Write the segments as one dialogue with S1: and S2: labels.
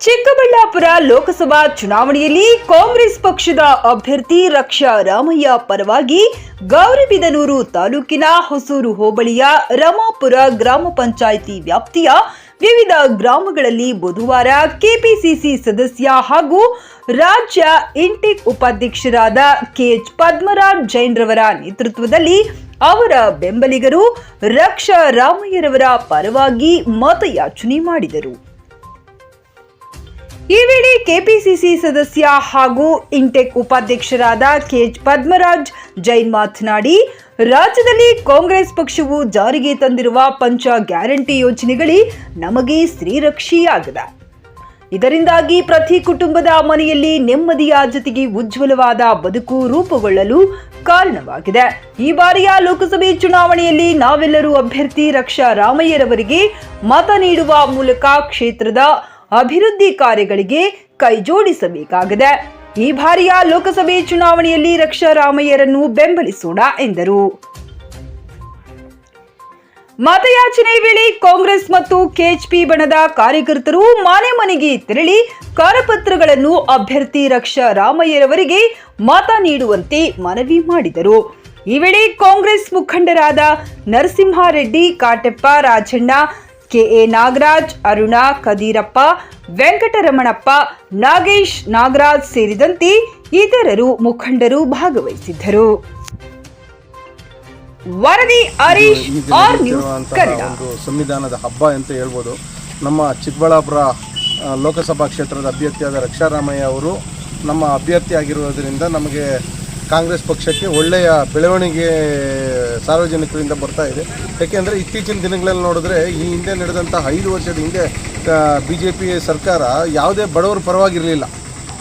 S1: ಚಿಕ್ಕಬಳ್ಳಾಪುರ ಲೋಕಸಭಾ ಚುನಾವಣೆಯಲ್ಲಿ ಕಾಂಗ್ರೆಸ್ ಪಕ್ಷದ ಅಭ್ಯರ್ಥಿ ರಕ್ಷಾ ರಾಮಯ್ಯ ಪರವಾಗಿ ಗೌರಿಬಿದನೂರು ತಾಲೂಕಿನ ಹೊಸೂರು ಹೋಬಳಿಯ ರಮಾಪುರ ಗ್ರಾಮ ಪಂಚಾಯಿತಿ ವ್ಯಾಪ್ತಿಯ ವಿವಿಧ ಗ್ರಾಮಗಳಲ್ಲಿ ಬುಧವಾರ ಕೆಪಿಸಿಸಿ ಸದಸ್ಯ ಹಾಗೂ ರಾಜ್ಯ ಇಂಟಿಕ್ ಉಪಾಧ್ಯಕ್ಷರಾದ ಕೆಎಚ್ ಪದ್ಮರಾಜ್ ಜೈನ್ರವರ ನೇತೃತ್ವದಲ್ಲಿ ಅವರ ಬೆಂಬಲಿಗರು ರಕ್ಷಾ ರಾಮಯ್ಯರವರ ಪರವಾಗಿ ಮತಯಾಚನೆ ಮಾಡಿದರು. ಈ ವೇಳೆ ಕೆಪಿಸಿಸಿ ಸದಸ್ಯ ಹಾಗೂ ಇಂಟೆಕ್ ಉಪಾಧ್ಯಕ್ಷರಾದ ಕೆಎಚ್ ಪದ್ಮರಾಜ್ ಜೈನ್ ಮಾತನಾಡಿ, ರಾಜ್ಯದಲ್ಲಿ ಕಾಂಗ್ರೆಸ್ ಪಕ್ಷವು ಜಾರಿಗೆ ತಂದಿರುವ ಪಂಚ ಗ್ಯಾರಂಟಿ ಯೋಜನೆಗಳೇ ನಮಗೆ ಸ್ತ್ರೀರಕ್ಷಿಯಾಗಿದೆ. ಇದರಿಂದಾಗಿ ಪ್ರತಿ ಕುಟುಂಬದ ಮನೆಯಲ್ಲಿ ನೆಮ್ಮದಿಯ ಜೊತೆಗೆ ಉಜ್ವಲವಾದ ಬದುಕು ರೂಪುಗೊಳ್ಳಲು ಕಾರಣವಾಗಿದೆ. ಈ ಬಾರಿಯ ಲೋಕಸಭೆ ಚುನಾವಣೆಯಲ್ಲಿ ನಾವೆಲ್ಲರೂ ಅಭ್ಯರ್ಥಿ ರಕ್ಷಾ ರಾಮಯ್ಯರವರಿಗೆ ಮತ ನೀಡುವ ಮೂಲಕ ಕ್ಷೇತ್ರದ ಅಭಿವೃದ್ಧಿ ಕಾರ್ಯಗಳಿಗೆ ಕೈಜೋಡಿಸಬೇಕಾಗಿದೆ ಈ ಬಾರಿಯ ಲೋಕಸಭೆ ಚುನಾವಣೆಯಲ್ಲಿ ರಕ್ಷಾ ರಾಮಯ್ಯರನ್ನು ಬೆಂಬಲಿಸೋಣ ಎಂದರು. ಮತಯಾಚನೆ ವೇಳೆ ಕಾಂಗ್ರೆಸ್ ಮತ್ತು ಕೆಎಚ್ಪಿ ಬಣದ ಕಾರ್ಯಕರ್ತರು ಮನೆ ಮನೆಗೆ ತೆರಳಿ ಕರಪತ್ರಗಳನ್ನು ಅಭ್ಯರ್ಥಿ ರಕ್ಷಾ ರಾಮಯ್ಯರವರಿಗೆ ಮತ ನೀಡುವಂತೆ ಮನವಿ ಮಾಡಿದರು. ಈ ವೇಳೆ ಕಾಂಗ್ರೆಸ್ ಮುಖಂಡರಾದ ನರಸಿಂಹಾರೆಡ್ಡಿ, ಕಾಟೆಪ್ಪ, ರಾಜಣ್ಣ ಕೆಎ ನಾಗರಾಜ್ ಅರುಣ ಕದೀರಪ್ಪ ವೆಂಕಟರಮಣಪ್ಪ ನಾಗೇಶ್ ನಾಗರಾಜ್ ಸೇರಿದಂತೆ ಇತರರು ಮುಖಂಡರು ಭಾಗವಹಿಸಿದ್ದರು. ವರದಿ ಹರೀಶ್ ಆರ್ ನ್ಯೂಸ್ ಕನ್ನಡ.
S2: ಒಂದು ಸಂವಿಧಾನದ ಹಬ್ಬ ಅಂತ ಹೇಳ್ಬೋದು. ನಮ್ಮ ಚಿಕ್ಕಬಳ್ಳಾಪುರ ಲೋಕಸಭಾ ಕ್ಷೇತ್ರದ ಅಭ್ಯರ್ಥಿಯಾದ ರಕ್ಷಾರಾಮಯ್ಯ ಅವರು ನಮ್ಮ ಅಭ್ಯರ್ಥಿ ಆಗಿರುವುದರಿಂದ ನಮಗೆ ಕಾಂಗ್ರೆಸ್ ಪಕ್ಷಕ್ಕೆ ಒಳ್ಳೆಯ ಬೆಳವಣಿಗೆ ಸಾರ್ವಜನಿಕರಿಂದ ಬರ್ತಾ ಇದೆ. ಯಾಕೆಂದರೆ ಇತ್ತೀಚಿನ ದಿನಗಳಲ್ಲಿ ನೋಡಿದ್ರೆ ಈ ಹಿಂದೆ ನಡೆದಂಥ ಐದು ವರ್ಷದ ಹಿಂದೆ ಬಿ ಜೆ ಪಿ ಸರ್ಕಾರ ಯಾವುದೇ ಬಡವರ ಪರವಾಗಿರಲಿಲ್ಲ.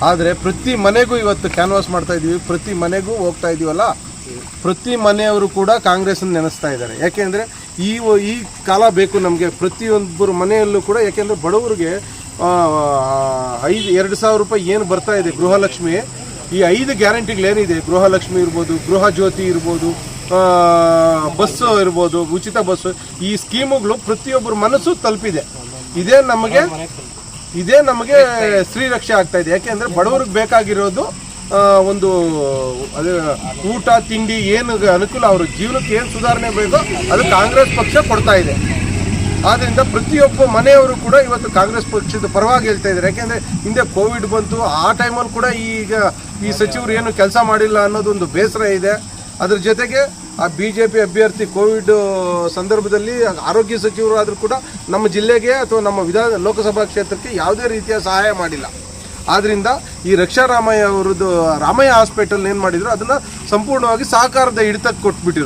S2: ಆದರೆ ಪ್ರತಿ ಮನೆಗೂ ಇವತ್ತು ಕ್ಯಾನ್ವಾಸ್ ಮಾಡ್ತಾ ಇದ್ದೀವಿ ಪ್ರತಿ ಮನೆಗೂ ಹೋಗ್ತಾ ಇದ್ದೀವಲ್ಲ ಪ್ರತಿ ಮನೆಯವರು ಕೂಡ ಕಾಂಗ್ರೆಸ್ನ ನೆನೆಸ್ತಾ ಇದ್ದಾರೆ. ಯಾಕೆಂದರೆ ಈ ಈ ಕಾಲ ಬೇಕು ನಮಗೆ ಪ್ರತಿಯೊಬ್ಬರು ಮನೆಯಲ್ಲೂ ಕೂಡ. ಯಾಕೆಂದರೆ ಬಡವರಿಗೆ ಐದು, ಎರಡು ಸಾವಿರ ರೂಪಾಯಿ ಏನು ಬರ್ತಾ ಇದೆ ಗೃಹಲಕ್ಷ್ಮಿ, ಈ ಐದು ಗ್ಯಾರಂಟಿಗಳೇನಿದೆ? ಗೃಹಲಕ್ಷ್ಮಿ ಇರ್ಬೋದು, ಗೃಹ ಜ್ಯೋತಿ ಇರ್ಬೋದು ಬಸ್ಸು ಇರ್ಬೋದು, ಉಚಿತ ಬಸ್ಸು, ಈ ಸ್ಕೀಮುಗಳು ಪ್ರತಿಯೊಬ್ಬರ ಮನಸ್ಸು ತಲುಪಿದೆ. ಇದೇ ನಮಗೆ ಇದೇ ನಮಗೆ ಶ್ರೀರಕ್ಷೆ ಆಗ್ತಾ ಇದೆ. ಯಾಕೆಂದ್ರೆ ಬಡವ್ರಿಗೆ ಬೇಕಾಗಿರೋದು ಒಂದು, ಅದೇ, ಊಟ, ತಿಂಡಿ ಏನು ಅನುಕೂಲ, ಅವ್ರ ಜೀವನಕ್ಕೆ ಏನು ಸುಧಾರಣೆ ಬೇಕೋ ಅದು ಕಾಂಗ್ರೆಸ್ ಪಕ್ಷ ಕೊಡ್ತಾ ಇದೆ. ಆದ್ರಿಂದ ಪ್ರತಿಯೊಬ್ಬ ಮನೆಯವರು ಕೂಡ ಇವತ್ತು ಕಾಂಗ್ರೆಸ್ ಪಕ್ಷದ ಪರವಾಗಿ ಹೇಳ್ತಾ ಇದ್ದಾರೆ. ಯಾಕೆಂದ್ರೆ ಹಿಂದೆ ಕೋವಿಡ್ ಬಂತು, ಆ ಟೈಮಲ್ಲಿ ಕೂಡ ಈಗ ಈ ಸಚಿವರು ಏನು ಕೆಲಸ ಮಾಡಿಲ್ಲ ಅನ್ನೋದೊಂದು ಬೇಸರ ಇದೆ. ಅದ್ರ ಜೊತೆಗೆ ಆ ಬಿ ಜೆ ಪಿ ಅಭ್ಯರ್ಥಿ ಕೋವಿಡ್ ಸಂದರ್ಭದಲ್ಲಿ ಆರೋಗ್ಯ ಸಚಿವರು ಆದರೂ ಕೂಡ ನಮ್ಮ ಜಿಲ್ಲೆಗೆ ಅಥವಾ ನಮ್ಮ ವಿಧಾನ, ಲೋಕಸಭಾ ಕ್ಷೇತ್ರಕ್ಕೆ ಯಾವುದೇ ರೀತಿಯ ಸಹಾಯ ಮಾಡಿಲ್ಲ. ಆದ್ದರಿಂದ ಈ ರಕ್ಷಾ ರಾಮಯ್ಯ ಅವರದ್ದು ರಾಮಯ್ಯ ಹಾಸ್ಪಿಟಲ್ ಏನು ಮಾಡಿದ್ರು, ಅದನ್ನು ಸಂಪೂರ್ಣವಾಗಿ ಸಹಕಾರದ ಹಿಡಿತಕ್ಕೆ ಕೊಟ್ಬಿಟ್ಟಿರು.